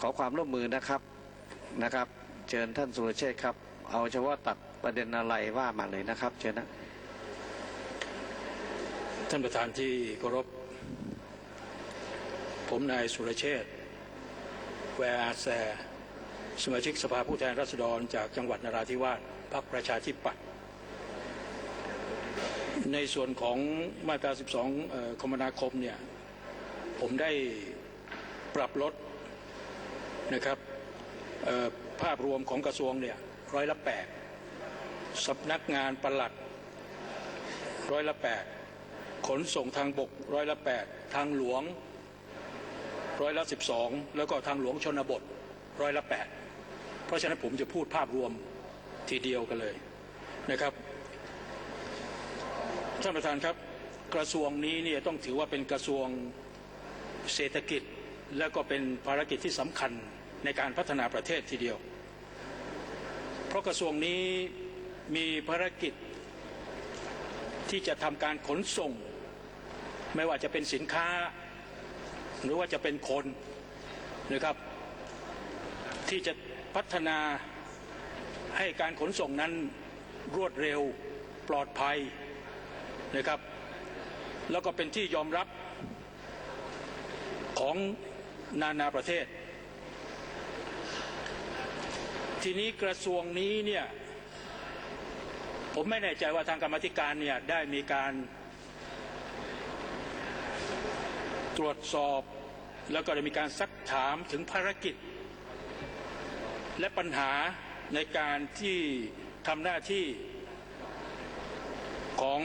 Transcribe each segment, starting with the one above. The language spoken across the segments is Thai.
ขอความร่วมมือนะครับนะครับ เชิญท่านสุรเชษครับ เอาเฉพาะตัดประเด็นอะไรว่ามาเลยนะครับ เชิญนะท่านประธานที่เคารพผมนายสุรเชษแวร์อาแซสมาชิกสภาผู้แทนราษฎรจากจังหวัดนราธิวาสพรรคประชาธิปัตย์ในส่วนของมาตรา 12เอ่อคมนาคมเนี่ย ผมได้ปรับลด นะครับภาพรวมของกระทรวงเนี่ยร้อยละแปดสำนักงานปลัดร้อยละแปดขนส่งทางบกร้อยละแปดทางหลวงร้อยละสิบสองแล้วก็ทางหลวงชนบทร้อยละแปดเพราะฉะนั้นผมจะพูดภาพรวมทีเดียวกันเลยนะครับท่านประธานครับกระทรวงนี้เนี่ยต้องถือว่าเป็นกระทรวงเศรษฐกิจ และก็เป็นภารกิจที่สำคัญในการพัฒนาประเทศทีเดียว เพราะกระทรวงนี้มีภารกิจที่จะทำการขนส่ง ไม่ว่าจะเป็นสินค้า หรือว่าจะเป็นคนนะครับ ที่จะพัฒนาให้การขนส่งนั้นรวดเร็วปลอดภัยนะครับ แล้วก็เป็นที่ยอมรับของ นานาประเทศ ทีนี้กระทรวงนี้เนี่ยผมไม่แน่ใจว่าทางกรรมธิการเนี่ยได้มีการตรวจสอบแล้วก็ได้มีการซักถามถึงภารกิจ และปัญหาในการที่ทำหน้าที่ของ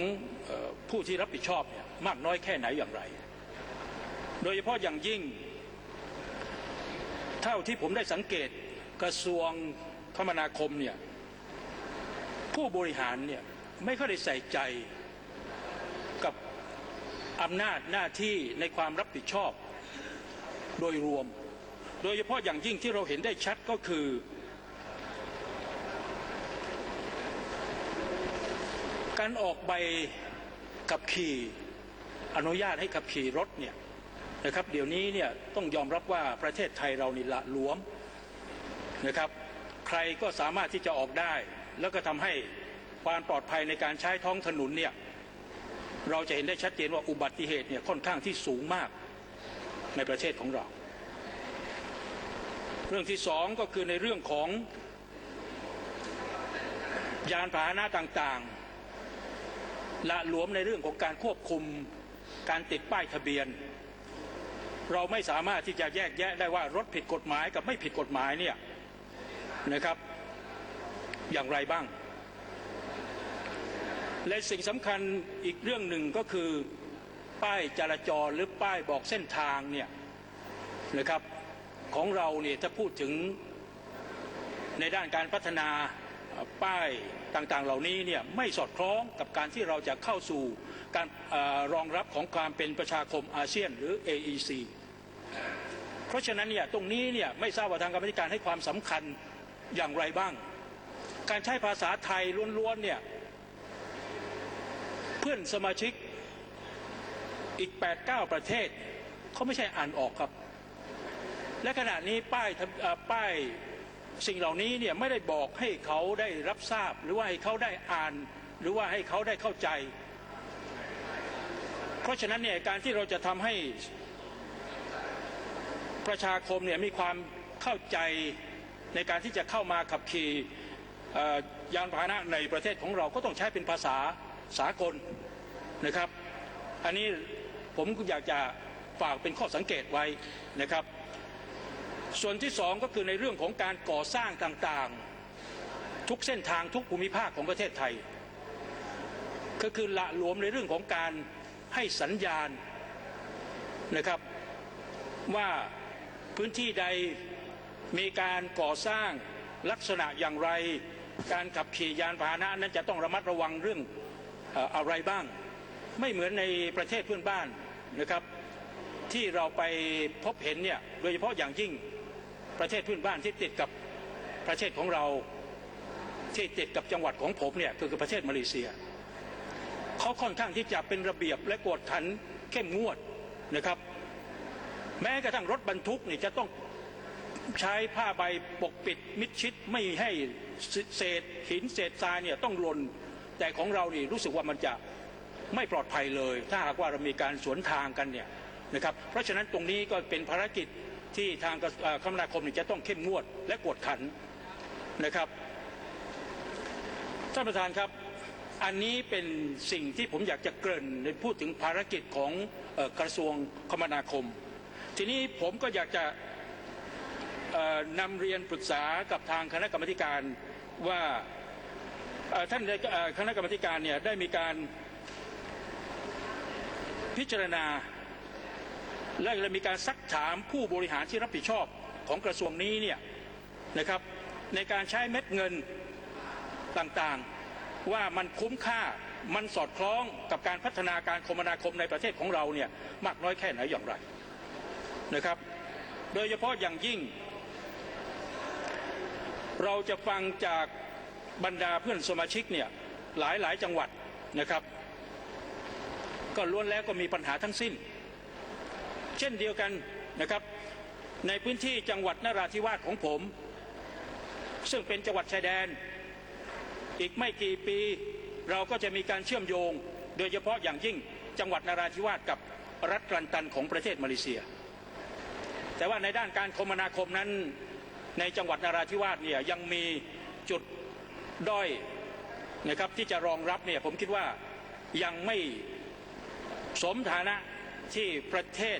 ผู้ที่รับผิดชอบมากน้อยแค่ไหนอย่างไร โดยเฉพาะอย่างยิ่ง เท่าที่ผมได้สังเกตกระทรวงคมนาคมเนี่ยผู้บริหารเนี่ยไม่ค่อยได้ใส่ใจกับอำนาจหน้าที่ในความรับผิดชอบโดยรวม โดยเฉพาะอย่างยิ่งที่เราเห็นได้ชัดก็คือ การออกใบขับขี่อนุญาตให้ขับขี่รถเนี่ย นะครับ เดี๋ยวนี้เนี่ยต้องยอมรับว่าประเทศไทยเรานี่ละหลวมนะครับ ใครก็สามารถที่จะออกได้ แล้วก็ทำให้ความปลอดภัยในการใช้ท้องถนนเนี่ยเราจะเห็นได้ชัดเจนว่าอุบัติเหตุเนี่ยค่อนข้างที่สูงมากในประเทศของเรา เรื่องที่สองก็คือในเรื่องของยานพาหนะต่างๆละหลวมในเรื่องของการควบคุมการติดป้ายทะเบียน เราไม่สามารถที่จะแยกแยะได้ว่ารถผิดกฎหมายกับไม่ผิดกฎหมายเนี่ยนะครับ อย่างไรบ้าง และสิ่งสำคัญอีกเรื่องหนึ่งก็คือป้ายจราจรหรือป้ายบอกเส้นทางเนี่ยนะครับของเราเนี่ยถ้าพูดถึงในด้านการพัฒนาป้ายต่างๆ เหล่านี้เนี่ยไม่สอดคล้องกับการที่เราจะเข้าสู่การออรองรับของความเป็นประชาคมอาเซียนหรือ AEC เพราะฉะนั้นเนี่ยตรงนี้เนี่ยไม่ทราบว่าทางกรรมธิการให้ความสำคัญอย่างไรบ้าง การใช้ภาษาไทยล้วนๆเนี่ยเพื่อนสมาชิกอีก 8-9 ประเทศเขาไม่ใช่อ่านออกครับ และขณะนี้ป้ายป้ายสิ่งเหล่านี้เนี่ยไม่ได้บอกให้เขาได้รับทราบ หรือว่าให้เขาได้อ่าน หรือว่าให้เขาได้เข้าใจ เพราะฉะนั้นเนี่ยการที่เราจะทำให้ ประชาคมเนี่ยมีความเข้าใจในการที่จะเข้ามาขับขี่ยานพาหนะในประเทศของเราก็ต้องใช้เป็นภาษาสากลนะครับ อันนี้ผมอยากจะฝากเป็นข้อสังเกตไว้นะครับ ส่วนที่สองก็คือในเรื่องของการก่อสร้างต่างๆ ทุกเส้นทางทุกภูมิภาคของประเทศไทย ก็คือละหลวมในเรื่องของการให้สัญญาณนะครับว่า พื้นที่ใดมีการก่อสร้างลักษณะอย่างไร การขับขี่ยานพาหนะนั้นจะต้องระมัดระวังเรื่องเอ่ออะไรบ้าง ไม่เหมือนในประเทศเพื่อนบ้านนะครับที่เราไปพบเห็นเนี่ยโดยเฉพาะอย่างยิ่งประเทศเพื่อนบ้านที่ติดกับประเทศของเราที่ติดกับจังหวัดของผมเนี่ยคือประเทศมาเลเซียเขาค่อนข้างที่จะเป็นระเบียบและกวดขันเข้มงวดนะครับ แม้กระทั่งรถบรรทุกเนี่ยจะต้องใช้ผ้าใบปกปิดมิดชิดไม่ให้เศษหินเศษทรายเนี่ยต้องหล่นแต่ของเรานี่รู้สึกว่ามันจะไม่ปลอดภัยเลย ถ้าหากว่าเรามีการสวนทางกันเนี่ยนะครับเพราะฉะนั้นตรงนี้ก็เป็นภารกิจที่ทางคมนาคมนี่จะต้องเข้มงวดและกวดขันนะครับท่านประธานครับอันนี้เป็นสิ่งที่ผมอยากจะเกริ่นในพูดถึงภารกิจของอกระทรวงคมนาคม ทีนี้ผมก็อยากจะนำเรียนปรึกษากับทางคณะกรรมการว่าท่านคณะกรรมการเนี่ยได้มีการพิจารณา และได้มีการซักถามผู้บริหารที่รับผิดชอบของกระทรวงนี้เนี่ยนะครับในการใช้เม็ดเงินต่างๆ ว่ามันคุ้มค่ามันสอดคล้องกับการพัฒนาการคมนาคมในประเทศของเราเนี่ยมากน้อยแค่ไหนอย่างไร นะครับ โดยเฉพาะอย่างยิ่ง เราจะฟังจากบรรดาเพื่อนสมาชิกเนี่ยหลายหลายจังหวัดนะครับ ก็ล้วนแล้วก็มีปัญหาทั้งสิ้น เช่นเดียวกันนะครับในพื้นที่จังหวัดนราธิวาสของผม ซึ่งเป็นจังหวัดชายแดน อีกไม่กี่ปีเราก็จะมีการเชื่อมโยง โดยเฉพาะอย่างยิ่งจังหวัดนราธิวาสกับรัฐกลันตันของประเทศมาเลเซีย แต่ว่าในด้านการคมนาคมนั้น ในจังหวัดนราธิวาสเนี่ยยังมีจุดด้อยนะครับที่จะรองรับเนี่ยผมคิดว่ายังไม่สมฐานะที่ประเทศ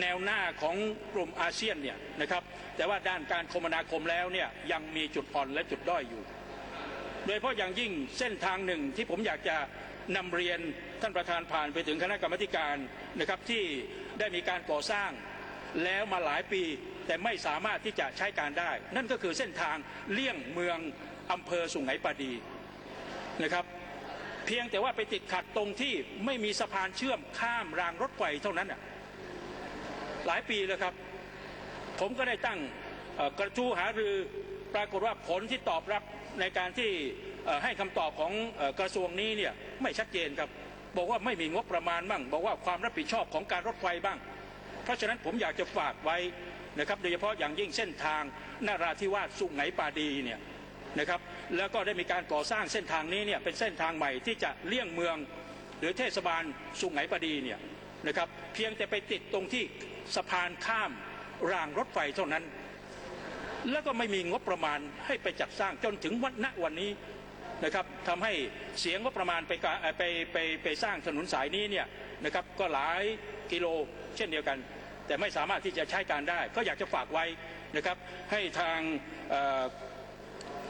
แนวหน้าของกลุ่มอาเซียนเนี่ยนะครับแต่ว่าด้านการคมนาคมแล้วเนี่ยยังมีจุดอ่อนและจุดด้อยอยู่ โดยเฉพาะอย่างยิ่งเส้นทางหนึ่งที่ผมอยากจะนำเรียนท่านประธานผ่านไปถึงคณะกรรมการนะครับที่ได้มีการก่อสร้าง แล้วมาหลายปีแต่ไม่สามารถที่จะใช้การได้ นั่นก็คือเส้นทางเลี่ยงเมืองอำเภอสุไหงปาดีนะครับเพียงแต่ว่าไปติดขัดตรงที่ไม่มีสะพานเชื่อมข้ามรางรถไฟเท่านั้นน่ะหลายปีแล้วครับ ผมก็ได้ตั้งกระทู้หารือปรากฏว่าผลที่ตอบรับในการที่ให้คำตอบของกระทรวงนี้เนี่ยไม่ชัดเจนครับ บอกว่าไม่มีงบประมาณบ้าง บอกว่าความรับผิดชอบของการรถไฟบ้าง เพราะฉะนั้นผมอยากจะฝากไว้นะครับโดยเฉพาะอย่างยิ่งเส้นทางนาราธิวาสสุไหงปาดีเนี่ยนะครับแล้วก็ได้มีการก่อสร้างเส้นทางนี้เนี่ยเป็นเส้นทางใหม่ที่จะเลี่ยงเมืองหรือเทศบาลสุไหงปาดีเนี่ยนะครับเพียงแต่ไปติดตรงที่สะพานข้ามรางรถไฟเท่านั้น แล้วก็ไม่มีงบประมาณให้ไปจัดสร้างจนถึงวันณวันนี้นะครับทำให้เสียงบประมาณไปไปไปไปสร้างถนนสายนี้เนี่ยนะครับก็หลายกิโลเช่นเดียวกัน แต่ไม่สามารถที่จะใช้การได้ ก็อยากจะฝากไว้นะครับ ให้ทาง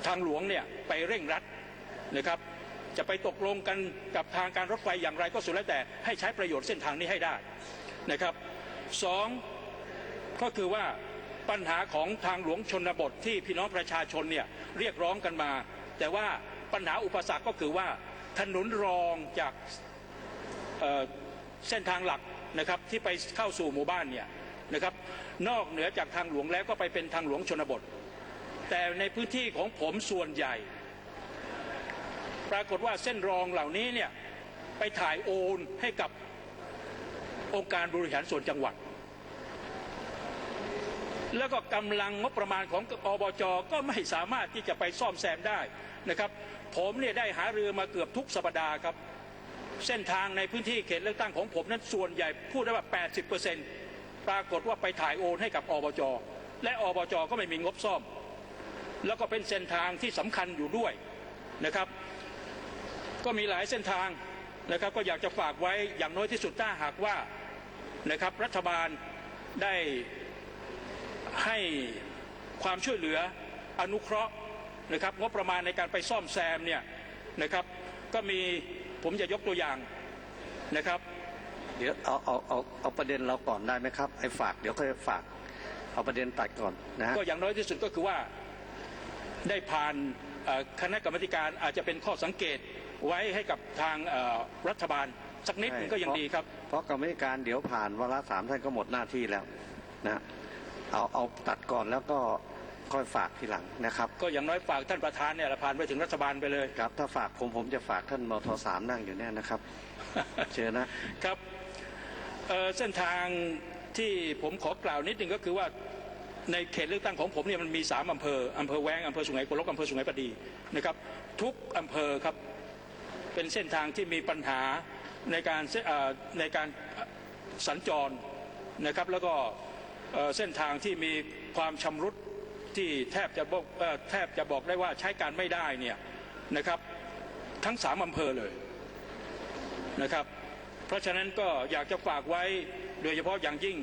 ทางหลวงเนี่ยไปเร่งรัดนะครับ จะไปตกลงกันกับทางการรถไฟอย่างไรก็สุดแล้วแต่ให้ใช้ประโยชน์เส้นทางนี้ให้ได้นะครับสองก็คือว่าปัญหาของทางหลวงชนบทที่พี่น้องประชาชนเนี่ยเรียกร้องกันมา แต่ว่าปัญหาอุปสรรคก็คือว่าถนนรองจากเเส้นทางหลัก นะครับที่ไปเข้าสู่หมู่บ้านเนี่ยนะครับนอกเหนือจากทางหลวงแล้วก็ไปเป็นทางหลวงชนบท แต่ในพื้นที่ของผมส่วนใหญ่ ปรากฏว่าเส้นรองเหล่านี้เนี่ยไปถ่ายโอนให้กับองค์การบริหารส่วนจังหวัด แล้วก็กำลังงบประมาณของอบจก็ไม่สามารถที่จะไปซ่อมแซมได้นะครับ ผมเนี่ยได้หารือมาเกือบทุกสัปดาห์ครับ เส้นทางในพื้นที่เขตเลือกตั้งของผมนั้นส่วนใหญ่พูดได้ว่า 80%ปรากฏว่าไปถ่ายโอนให้กับอบจ และอบจก็ไม่มีงบซ่อม แล้วก็เป็นเส้นทางที่สำคัญอยู่ด้วยนะครับ ก็มีหลายเส้นทางนะครับก็อยากจะฝากไว้อย่างน้อยที่สุดถ้าหากว่านะครับรัฐบาลได้ให้ความช่วยเหลืออนุเคราะห์นะครับงบประมาณในการไปซ่อมแซมเนี่ยนะครับก็มี ผมจะยกตัวอย่างนะครับ เดี๋ยวเอาเอาเอาเอาประเด็นเราก่อนได้ไหมครับไอ้ฝากเดี๋ยวค่อยฝาก เอาประเด็นตัดก่อนนะฮะก็อย่างน้อยที่สุดก็คือว่าได้ผ่านเอ่อคณะกรรมการอาจจะเป็นข้อสังเกตไว้ให้กับทางเอ่อรัฐบาลสักนิดหนึงก็ยังดีครับ เพราะกรรมธิการเดี๋ยวผ่านวาระสามท่านก็หมดหน้าที่แล้วนะเอาเอาตัดก่อนแล้วก็ ค่อยฝากทีหลังนะครับ ก็อย่างน้อยฝากท่านประธานเนี่ยผ่านไปถึงรัฐบาลไปเลย ครับ ถ้าฝากผมผมจะฝากท่านมทสามนั่งอยู่แน่นะครับ เชิญนะครับเอ่อเส้นทางที่ผมขอกล่าวนิดหนึ่งก็คือว่าในเขตเลือกตั้งของผมเนี่ยมันมีสามอำเภออำเภอแว้งอำเภอสุไหงโกลกอำเภอสุไหงปดีนะครับทุกอำเภอครับเป็นเส้นทางที่มีปัญหาในการเสเอ่อในการสัญจรนะครับแล้วก็เอ่อเส้นทางที่มีความชำรุด ที่แทบจะบอกแทบจะบอกได้ว่าใช้การไม่ได้เนี่ยนะครับทั้งสามอำเภอเลยนะครับ เพราะฉะนั้นก็อยากจะฝากไว้โดยเฉพาะอย่างยิ่ง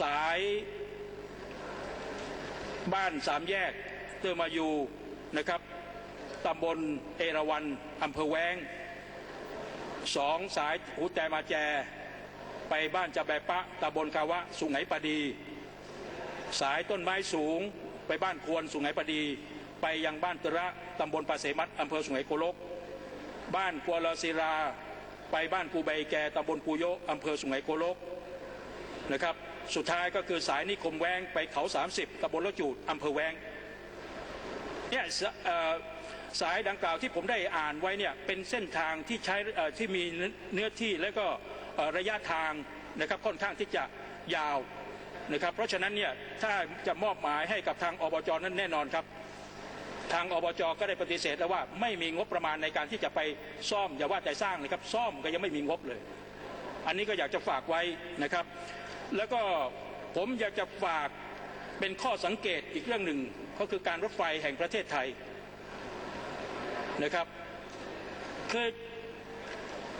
สายบ้านสามแยกเตอร์มายูนะครับตำบลเอราวันอำเภอแวงสองสายหูแต่มาแจ ไปบ้านจะแบปะตำบลกาวะ สุไหงปดี สายต้นไม้สูง ไปบ้านควรสุไหงปดีไปยังบ้านตระตำบลปาเสมัดอำเภอสุไหงโกลก บ้านกัวลาศิรา ไปบ้านกูใบแกตำบลปูโยอำเภอสุไหงโกลกนะครับ สุดท้ายก็คือสายนิคมแวงไปเขา 30ตำบลละจูดอำเภอแวงเนี่ยสสายดังกล่าวที่ผมได้อ่านไว้เนี่ยเป็นเส้นทางที่ใช้ที่มีเนื้อที่และก็ระยะทางนะครับค่อนข้างที่จะยาว นะครับ เพราะฉะนั้นเนี่ยถ้าจะมอบหมายให้กับทางอบจนั้นแน่นอนครับ ทางอบจก็ได้ปฏิเสธแล้วว่าไม่มีงบประมาณในการที่จะไปซ่อมอย่าว่าแต่สร้างเลยครับซ่อมก็ยังไม่มีงบเลย อันนี้ก็อยากจะฝากไว้นะครับ แล้วก็ผมอยากจะฝากเป็นข้อสังเกตอีกเรื่องหนึ่งก็คือการรถไฟแห่งประเทศไทยนะครับคือ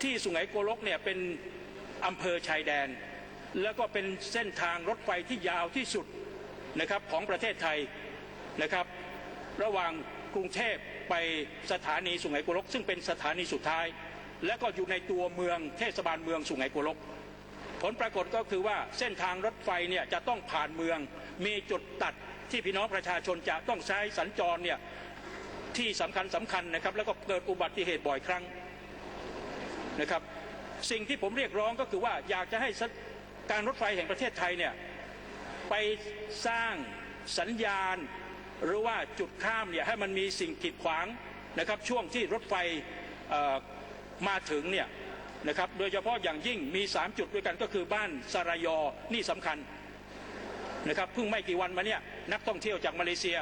ที่สุไหงโกลกเนี่ยเป็นอำเภอชายแดน แล้วก็เป็นเส้นทางรถไฟที่ยาวที่สุดนะครับของประเทศไทยนะครับ ระหว่างกรุงเทพไปสถานีสุไหงโกลก ซึ่งเป็นสถานีสุดท้าย และก็อยู่ในตัวเมืองเทศบาลเมืองสุไหงโกลก ผลปรากฏก็คือว่าเส้นทางรถไฟเนี่ยจะต้องผ่านเมืองมีจุดตัดที่พี่น้องประชาชนจะต้องใช้สัญจรเนี่ยที่สำคัญสำคัญนะครับ แล้วก็เกิดอุบัติเหตุบ่อยครั้งนะครับ สิ่งที่ผมเรียกร้องก็คือว่าอยากจะให้ การรถไฟแห่งประเทศไทยเนี่ยไปสร้างสัญญาณหรือว่าจุดข้ามเนี่ยให้มันมีสิ่งกีดขวางนะครับช่วงที่รถไฟมาถึงเนี่ยนะครับโดยเฉพาะอย่างยิ่งมี 3 จุดด้วยกันก็คือบ้านสารายอนี่สำคัญนะครับเพิ่งไม่กี่วันมาเนี่ยนักท่องเที่ยวจากมาเลเซีย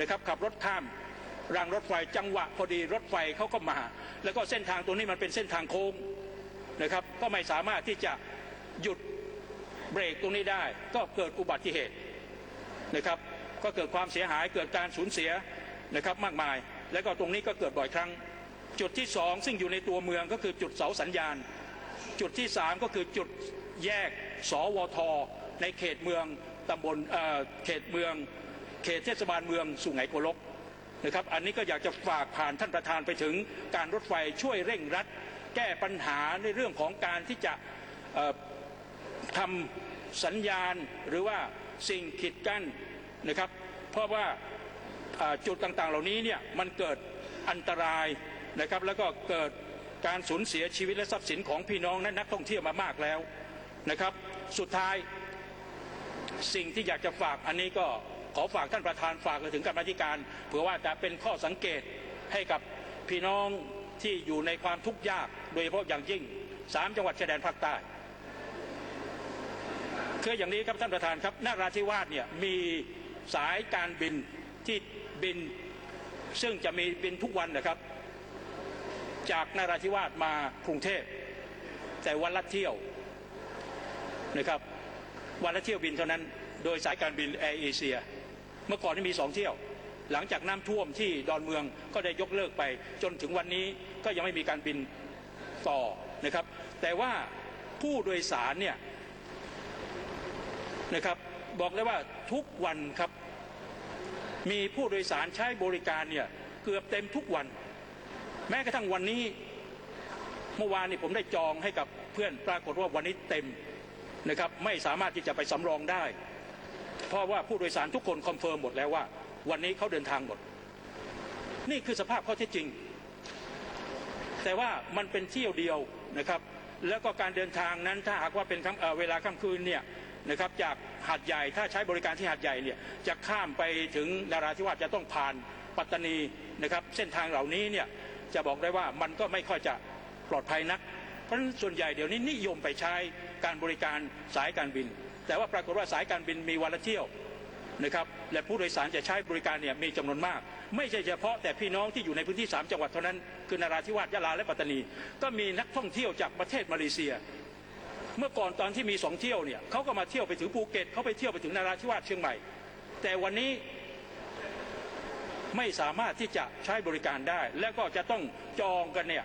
นะครับขับรถข้ามรางรถไฟจังหวะพอดีรถไฟเขาก็มา แล้วก็เส้นทางตรงนี้มันเป็นเส้นทางโค้งนะครับก็ไม่สามารถที่จะหยุด เบรกตรงนี้ได้ก็เกิดอุบัติเหตุนะครับ ก็เกิดความเสียหายเกิดการสูญเสียนะครับมากมาย แล้วก็ตรงนี้ก็เกิดบ่อยครั้ง จุดที่สองซึ่งอยู่ในตัวเมืองก็คือจุดเสาสัญญาณ จุดที่สามก็คือจุดแยกสวท ในเขตเมืองตำบลเเขตเมือง เขตเทศบาลเมืองสุไหงโกลกนะครับ อันนี้ก็อยากจะฝากผ่านท่านประธานไปถึงการรถไฟช่วยเร่งรัด แก้ปัญหาในเรื่องของการที่จะ ทำสัญญาณหรือว่าสิ่งขีดกั้นนะครับ เพราะว่าจุดต่างๆ เหล่านี้เนี่ยมันเกิดอันตรายนะครับ แล้วก็เกิดการสูญเสียชีวิตและทรัพย์สินของพี่น้องและนักท่องเที่ยวมามากแล้วนะครับ สุดท้ายสิ่งที่อยากจะฝากอันนี้ก็ขอฝากท่านประธานฝากไปถึงกรรมธิการ เผื่อว่าจะเป็นข้อสังเกตให้กับพี่น้องที่อยู่ในความทุกข์ยาก โดยเฉพาะอย่างยิ่งสามจังหวัดชายแดนภาคใต้ คืออย่างนี้ครับท่านประธานครับนาราธิวาสเนี่ยมีสายการบินที่บิน ซึ่งจะมีบินทุกวันนะครับ จากนาราธิวาสมากรุงเทพ แต่วันละเที่ยวนะครับวันละเที่ยวบินเท่านั้น โดยสายการบินแอร์เอเชียเมื่อก่อนนี่มีสองเที่ยว หลังจากน้ำท่วมที่ดอนเมืองก็ได้ยกเลิกไปจนถึงวันนี้ก็ยังไม่มีการบินต่อนะครับ แต่ว่าผู้โดยสารเนี่ย นะครับ บอกเลยว่าทุกวันครับ มีผู้โดยสารใช้บริการเนี่ยเกือบเต็มทุกวัน แม้กระทั่งวันนี้เมื่อวานนี่ผมได้จองให้กับเพื่อนปรากฏว่าวันนี้เต็มนะครับ ไม่สามารถที่จะไปสำรองได้ เพราะว่าผู้โดยสารทุกคนคอนเฟิร์มหมดแล้วว่า วันนี้เขาเดินทางหมด นี่คือสภาพข้อเท็จจริง แต่ว่ามันเป็นเที่ยวเดียวนะครับ แล้วก็การเดินทางนั้นถ้าหากว่าเป็นเเวลาค่ำคืนเนี่ย นะครับจากหาดใหญ่ถ้าใช้บริการที่หาดใหญ่เนี่ยจะข้ามไปถึงนาราธิวาสจะต้องผ่านปัตตานีนะครับเส้นทางเหล่านี้เนี่ยจะบอกได้ว่ามันก็ไม่ค่อยจะปลอดภัยนัก เพราะฉะนั้นส่วนใหญ่เดี๋ยวนี้นิยมไปใช้การบริการสายการบิน แต่ว่าปรากฏว่าสายการบินมีวันละเที่ยวนะครับและผู้โดยสารจะใช้บริการเนี่ยมีจำนวนมาก ไม่ใช่เฉพาะแต่พี่น้องที่อยู่ในพื้นที่ 3 จังหวัดเท่านั้น คือนาราธิวาสยะลาและปัตตานี ก็มีนักท่องเที่ยวจากประเทศมาเลเซีย เมื่อก่อนตอนที่มีสองเที่ยวเนี่ยเขาก็มาเที่ยวไปถึงภูเก็ตเขาไปเที่ยวไปถึงนาราธิวาสเชียงใหม่ แต่วันนี้ไม่สามารถที่จะใช้บริการได้ และก็จะต้องจองกันเนี่ย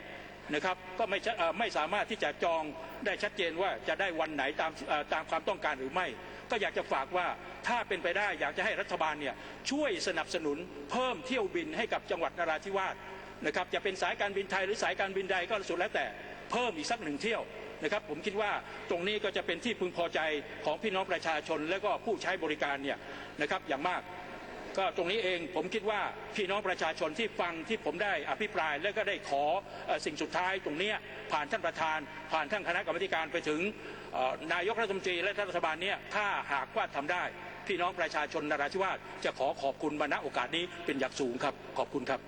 นะครับก็ไม่ไม่สามารถที่จะจองได้ชัดเจนว่าจะได้วันไหนตามตามความต้องการหรือไม่ ก็อยากจะฝากว่าถ้าเป็นไปได้อยากจะให้รัฐบาลเนี่ยช่วยสนับสนุนเพิ่มเที่ยวบินให้กับจังหวัดนราธิวาสนะครับจะเป็นสายการบินไทยหรือสายการบินใดก็สุดแล้วแต่เพิ่มอีกสักหนึ่งเที่ยว นะครับผมคิดว่าตรงนี้ก็จะเป็นที่พึงพอใจของพี่น้องประชาชน และก็ผู้ใช้บริการเนี่ยนะครับอย่างมากก็ตรงนี้เองผมคิดว่าพี่น้องประชาชนที่ฟังที่ผมได้อภิปราย และก็ได้ขอสิ่งสุดท้ายตรงนี้ผ่านท่านประธาน ผ่านท่านคณะกรรมการไปถึงนายกรัฐมนตรีและรัฐบาลเนี้ยถ้าหากว่าทำได้ พี่น้องประชาชนนราธิวาสจะขอขอบคุณมาณโอกาสนี้เป็นอย่างสูงครับขอบคุณครับ